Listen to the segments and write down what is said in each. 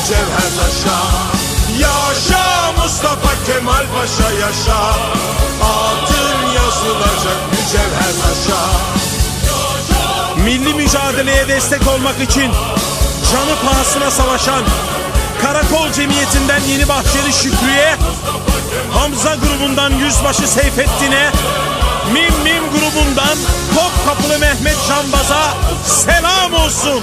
mücevher taşa Yaşa Mustafa Kemal Paşa yaşa. Adın yazılacak mücevher taşa Milli mücadeleye destek olmak için canı pahasına savaşan Karakol Cemiyeti'nden Yeni Bahçeli Şükrü'ye Hamza grubundan Yüzbaşı Seyfettin'e Mim Mim grubundan Topkapılı Mehmet Canbaz'a selam olsun.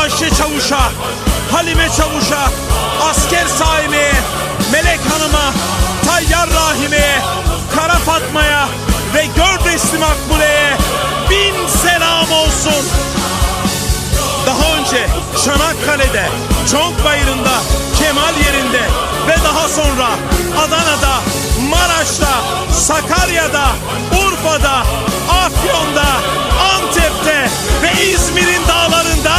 Ayşe Çavuş'a, Halime Çavuş'a, Asker Saime'ye, Melek Hanım'a, Tayyar Rahime'ye, Kara Fatma'ya ve Gördesli Makbule'ye bin selam olsun. Daha önce Çanakkale'de, Çonk Bayırı'nda, Kemal yerinde ve daha sonra Adana'da, Maraş'ta, Sakarya'da, Urfa'da, Afyon'da, Antep'te ve İzmir'in dağlarında